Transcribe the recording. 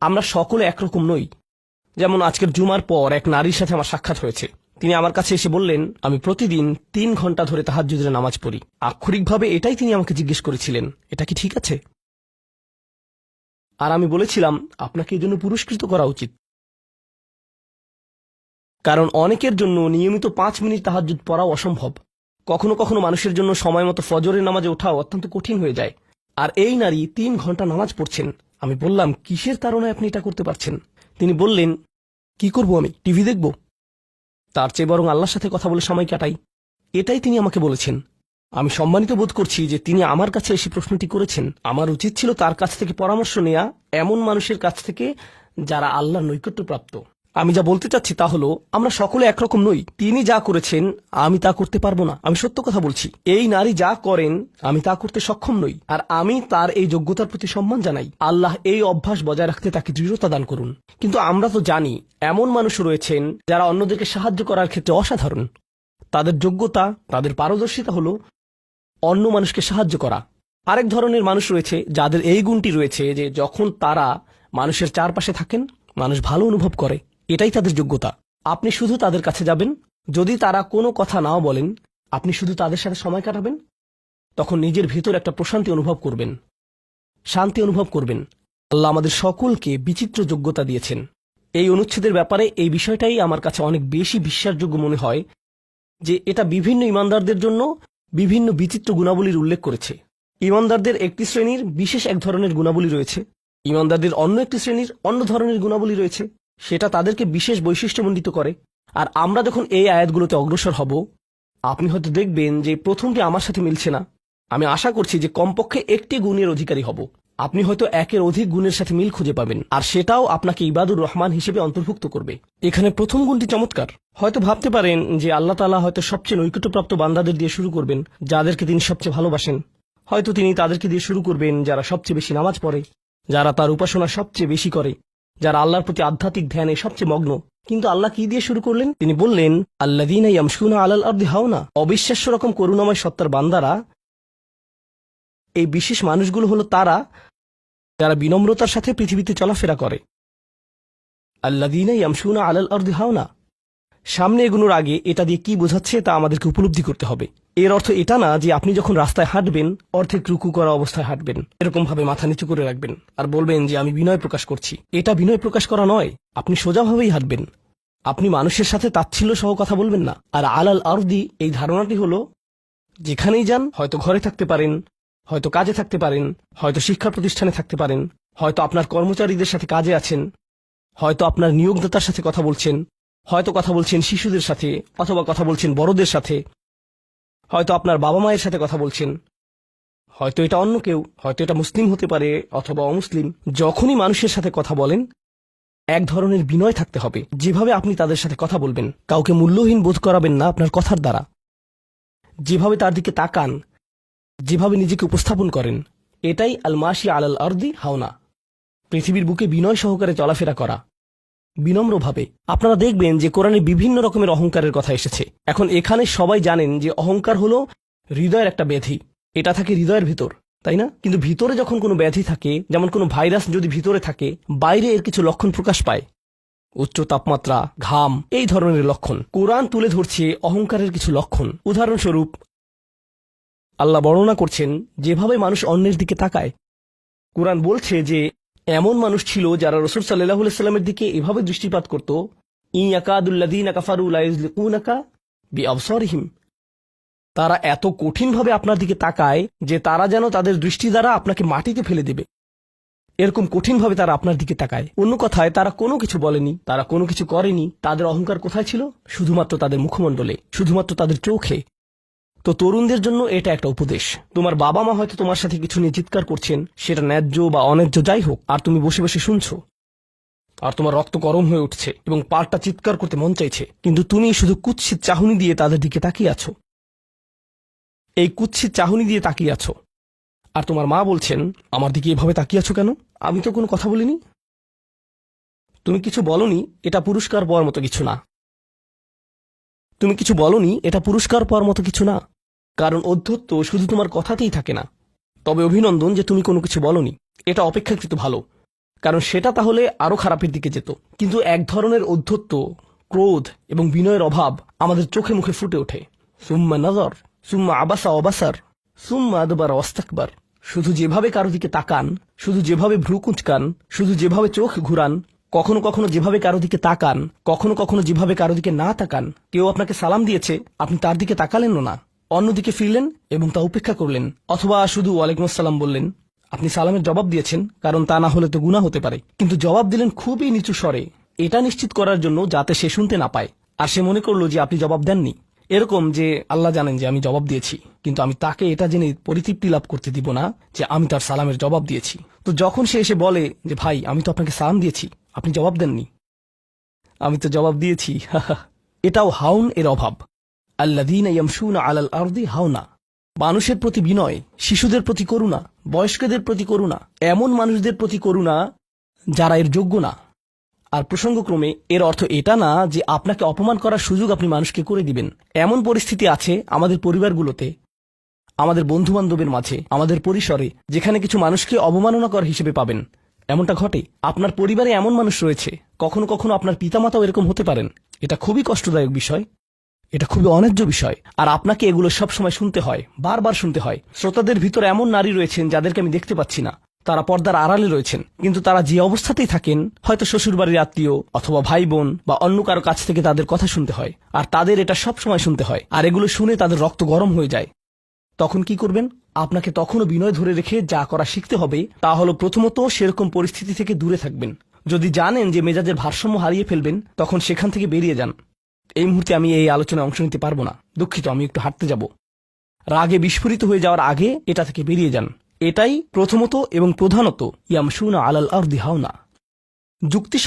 আমরা সকলে একরকম নই। যেমন আজকের জুমার পর এক নারীর সাথে আমার সাক্ষাৎ হয়েছে। তিনি আমার কাছে এসে বললেন, আমি প্রতিদিন তিন ঘণ্টা ধরে তাহাজ্জুদের নামাজ পড়ি। আক্ষরিকভাবে এটাই তিনি আমাকে জিজ্ঞেস করেছিলেন। এটা কি ঠিক আছে? আর আমি বলেছিলাম, আপনাকে এই জন্য পুরস্কৃত করা উচিত। কারণ অনেকের জন্য নিয়মিত পাঁচ মিনিট তাহাজ্জুদ পড়াও অসম্ভব। কখনো কখনো মানুষের জন্য সময় মতো ফজরের নামাজে ওঠাও অত্যন্ত কঠিন হয়ে যায়। আর এই নারী তিন ঘণ্টা নামাজ পড়ছেন। আমি বললাম, কিসের কারণে আপনি এটা করতে পারছেন? তিনি বললেন, কি করব আমি? টিভি দেখব? তার চেয়ে বরং আল্লাহর সাথে কথা বলে সময় কাটাই। এটাই তিনি আমাকে বলেছেন। আমি সম্মানিত বোধ করছি যে তিনি আমার কাছে এসে প্রশ্নটি করেছেন। আমার উচিত ছিল তার কাছ থেকে পরামর্শ নেয়া এমন মানুষের কাছ থেকে যারা আল্লাহর নৈকট্যপ্রাপ্ত আমি যা বলতে চাচ্ছি তা হলো, আমরা সকলে একরকম নই। তিনি যা করেছেন, আমি তা করতে পারব না। আমি সত্য কথা বলছি। এই নারী যা করেন, আমি তা করতে সক্ষম নই। আর আমি তার এই যোগ্যতার প্রতি সম্মান জানাই। আল্লাহ এই অভ্যাস বজায় রাখতে তাকে দৃঢ়তা দান করুন। কিন্তু আমরা তো জানি, এমন মানুষ রয়েছেন, যারা অন্যদেরকে সাহায্য করার ক্ষেত্রে অসাধারণ। তাদের যোগ্যতা, তাদের পারদর্শিতা হলো অন্য মানুষকে সাহায্য করা। আরেক ধরনের মানুষ রয়েছে, যাদের এই গুণটি রয়েছে যে যখন তারা মানুষের চারপাশে থাকেন, মানুষ ভালো অনুভব করে। এটাই তাদের যোগ্যতা। আপনি শুধু তাদের কাছে যাবেন। যদি তারা কোনো কথা নাও বলেন, আপনি শুধু তাদের সাথে সময় কাটাবেন। তখন নিজের ভিতর একটা প্রশান্তি অনুভব করবেন। শান্তি অনুভব করবেন। আল্লাহ আমাদের সকলকে বিচিত্র যোগ্যতা দিয়েছেন। এই অনুচ্ছেদের ব্যাপারে এই বিষয়টাই আমার কাছে অনেক বেশি বিশ্বাসযোগ্য মনে হয় যে এটা বিভিন্ন ইমানদারদের জন্য বিভিন্ন বিচিত্র গুণাবলীর উল্লেখ করেছে। ইমানদারদের একটি শ্রেণির বিশেষ এক ধরনের গুণাবলী রয়েছে। ইমানদারদের অন্য একটি শ্রেণির অন্য ধরনের গুণাবলী রয়েছে। সেটা তাদেরকে বিশেষ বৈশিষ্ট্যমণ্ডিত করে। আর আমরা যখন এই আয়াতগুলোতে অগ্রসর হব, আপনি হয়তো দেখবেন যে প্রথমটি আমার সাথে মিলছে না। আমি আশা করছি যে কমপক্ষে একটি গুণের অধিকারী হব। আপনি হয়তো একের অধিক গুণের সাথে মিল খুঁজে পাবেন, আর সেটাও আপনাকে ইবাদুর রহমান হিসেবে অন্তর্ভুক্ত করবে। এখানে প্রথম গুণটি চমৎকার। হয়তো ভাবতে পারেন যে আল্লাহ তালা হয়তো সবচেয়ে নৈকট্যপ্রাপ্ত বান্দাদের দিয়ে শুরু করবেন, যাদেরকে তিনি সবচেয়ে ভালোবাসেন। হয়তো তিনি তাদেরকে দিয়ে শুরু করবেন যারা সবচেয়ে বেশি নামাজ পড়ে, যারা তার উপাসনা সবচেয়ে বেশি করে। যারা আল্লাহর প্রতি আধ্যাত্মিক ধ্যানে সবচেয়ে মগ্ন। কিন্তু আল্লাহ কি দিয়ে শুরু করলেন? তিনি বললেন আল্লাদিনা ইয়ামসুনা আলাল আর্দি হাওনা। অবিশ্বাস্য রকম করুণাময় সত্তার বান্দারা, এই বিশেষ মানুষগুলো হলো তারা যারা বিনম্রতার সাথে পৃথিবীতে চলাফেরা করে। আল্লাদিনা ইয়ামসুনা আলাল আর্দি হাওনা। সামনে এগুনোর আগে এটা দিয়ে কি বোঝাচ্ছে তা আমাদেরকে উপলব্ধি করতে হবে। এর অর্থ এটা না যে আপনি যখন রাস্তায় হাঁটবেন, অর্ধেক রুকু করা অবস্থায় হাঁটবেন। এরকম ভাবে মাথা নিচু করে রাখবেন আর বলবেন যে, আমি বিনয় প্রকাশ করছি। এটা বিনয় প্রকাশ করা নয়। আপনি সোজাভাবেই হাঁটবেন। আপনি মানুষের সাথে তাচ্ছিল্য সহ কথা বলবেন না। আর আলাল আরদি, এই ধারণাটি হলো, যেখানেই যান, হয়তো ঘরে থাকতে পারেন, হয়তো কাজে থাকতে পারেন, হয়তো শিক্ষা প্রতিষ্ঠানে থাকতে পারেন, হয়তো আপনার কর্মচারীদের সাথে কাজে আছেন, হয়তো আপনার নিয়োগদাতার সাথে কথা বলছেন, হয়তো কথা বলছেন শিশুদের সাথে অথবা কথা বলছেন বড়দের সাথে। হয়তো আপনার বাবা মায়ের সাথে কথা বলছেন। হয়তো এটা অন্য কেউ, হয়তো এটা মুসলিম হতে পারে অথবা অমুসলিম। যখনই মানুষের সাথে কথা বলেন, এক ধরনের বিনয় থাকতে হবে। যেভাবে আপনি তাদের সাথে কথা বলবেন, কাউকে মূল্যহীন বোধ করাবেন না আপনার কথার দ্বারা। যেভাবে তার দিকে তাকান, যেভাবে নিজেকে উপস্থাপন করেন, এটাই আলমাসি আলাল আর্দি হাওনা। পৃথিবীর বুকে বিনয় সহকারে চলাফেরা করা। বিনম্রভাবে। আপনারা দেখবেন যে কোরআনে বিভিন্ন রকমের অহংকারের কথা এসেছে। এখন এখানে সবাই জানেন যে অহংকার হলো হৃদয়ের একটা ব্যাধি। এটা থাকে হৃদয়ের ভিতর, তাই না? কিন্তু ভিতরে যখন কোনো ব্যাধি থাকে, যেমন কোনো ভাইরাস যদি ভিতরে থাকে, বাইরে এর কিছু লক্ষণ প্রকাশ পায়। উচ্চ তাপমাত্রা, ঘাম, এই ধরনের লক্ষণ। কোরআন তুলে ধরছে অহংকারের কিছু লক্ষণ। উদাহরণস্বরূপ, আল্লাহ বর্ণনা করছেন, যেভাবে মানুষ অন্যের দিকে তাকায়। কোরআন বলছে যে এমন মানুষ ছিল যারা রসুল সাল্লাহ সাল্লামের দিকে এভাবে দৃষ্টিপাত করত ইয়াকাদুল্লাদিন বি আবসরহিম তারা এত কঠিনভাবে আপনার দিকে তাকায় যে তারা যেন তাদের দৃষ্টি দ্বারা আপনাকে মাটিতে ফেলে দেবে। এরকম কঠিনভাবে তারা আপনার দিকে তাকায়। অন্য কথায়, তারা কোনো কিছু বলেনি, তারা কোনো কিছু করেনি। তাদের অহংকার কোথায় ছিল? শুধুমাত্র তাদের মুখমণ্ডলে, শুধুমাত্র তাদের চোখে। তো তরুণদের জন্য এটা একটা উপদেশ। তোমার বাবা মা হয়তো তোমার সাথে কিছু নিয়ে চিৎকার করছেন, সেটা ন্যায্য বা অন্যায্য যাই হোক, আর তুমি বসে বসে শুনছো। আর তোমার রক্ত গরম হয়ে উঠছে এবং পাল্টা চিৎকার করতে মন চাইছে, কিন্তু তুমি শুধু কুৎসিত চাহনি দিয়ে তাদের দিকে তাকিয়ে আছো। এই কুৎসিত চাহনি দিয়ে তাকিয়ে আছো। আর তোমার মা বলছেন, আমার দিকে এভাবে তাকিয়ে আছো কেন? আমি তো কোনো কথা বলিনি। তুমি কিছু বলনি, এটা পুরস্কার পাওয়ার মতো কিছু না। তুমি কিছু বলনি, এটা পুরস্কার পাওয়ার মতো কিছু না। কারণ অধ্যত্ব শুধু তোমার কথাতেই থাকে না। তবে অভিনন্দন যে তুমি কোনো কিছু বলনি, এটা অপেক্ষাকৃত ভালো। কারণ সেটা তাহলে আরও খারাপের দিকে যেত। কিন্তু এক ধরনের অধ্যত্ব ক্রোধ এবং বিনয়ের অভাব আমাদের চোখে মুখে ফুটে ওঠে। সুম্মা নজর, সুম্মা আবাসা অবাসার, সুম্মা আদবার অস্তাকবার। শুধু যেভাবে কারও দিকে তাকান, শুধু যেভাবে ভ্রু কুঁচকান, শুধু যেভাবে চোখ ঘুরান, কখনো কখনো যেভাবে কারও দিকে তাকান, কখনো কখনো যেভাবে কারও দিকে না তাকান, কেউ আপনাকে সালাম দিয়েছে, আপনি তার দিকে তাকালেন না। অন্যদিকে ফিরলেন এবং তা উপেক্ষা করলেন, অথবা শুধু ওয়ালাইকুম আসসালাম বললেন, আপনি সালামের জবাব দিয়েছেন, কারণ তা না হলে তো গুণা হতে পারে। কিন্তু জবাব দিলেন খুবই নিচু স্বরে, এটা নিশ্চিত করার জন্য যাতে সে শুনতে না পায়। আর সে মনে করল যে আপনি জবাব দেননি। এরকম যে আল্লাহ জানেন যে আমি জবাব দিয়েছি, কিন্তু আমি তাকে এটা জেনে পরিতৃপ্তি লাভ করতে দিব না যে আমি তার সালামের জবাব দিয়েছি। তো যখন সে এসে বলে যে, ভাই, আমি তো আপনাকে সালাম দিয়েছি, আপনি জবাব দেননি। আমি তো জবাব দিয়েছি এটাও হাউন এর অভাব। আল্লাদিন আলাল আরদি হাওনা। মানুষের প্রতি বিনয়, শিশুদের প্রতি করুণা, বয়স্কদের প্রতি করুণা, এমন মানুষদের প্রতি করুণা যারা এর যোগ্য না। আর প্রসঙ্গক্রমে, এর অর্থ এটা না যে আপনাকে অপমান করার সুযোগ আপনি মানুষকে করে দিবেন। এমন পরিস্থিতি আছে আমাদের পরিবারগুলোতে, আমাদের বন্ধু বান্ধবের মাঝে, আমাদের পরিসরে, যেখানে কিছু মানুষকে অবমাননাকর হিসেবে পাবেন। এমনটা ঘটে। আপনার পরিবারে এমন মানুষ রয়েছে। কখনো কখনো আপনার পিতামাতাও এরকম হতে পারেন। এটা খুবই কষ্টদায়ক বিষয়। এটা খুবই অন্যায্য বিষয়। আর আপনাকে এগুলো সব সময় শুনতে হয়, বারবার শুনতে হয়। শ্রোতাদের ভিতর এমন নারী রয়েছেন যাদেরকে আমি দেখতে পাচ্ছি না। তারা পর্দার আড়ালে রয়েছেন। কিন্তু তারা যে অবস্থাতেই থাকেন, হয়তো শ্বশুরবাড়ির আত্মীয় অথবা ভাই বোন বা অন্য কারও কাছ থেকে তাদের কথা শুনতে হয়। আর তাদের এটা সব সময় শুনতে হয়। আর এগুলো শুনে তাদের রক্ত গরম হয়ে যায়। তখন কি করবেন? আপনাকে তখনও বিনয় ধরে রেখে যা করা শিখতে হবে, তা হলো প্রথমত সেরকম পরিস্থিতি থেকে দূরে থাকবেন। যদি জানেন যে মেজাজের ভারসাম্য হারিয়ে ফেলবেন, তখন সেখান থেকে বেরিয়ে যান। এই মুহূর্তে আমি এই আলোচনায় অংশ নিতে পারব না। দুঃখিত, আমি একটু হাঁটতে যাব। রাগে বিস্ফোরিত হয়ে যাওয়ার আগে এটা থেকে বেরিয়ে যান। এটাই প্রথমত এবং প্রধানত ইয়াম সুনা আলাল আর দিহাওনা যুক্তি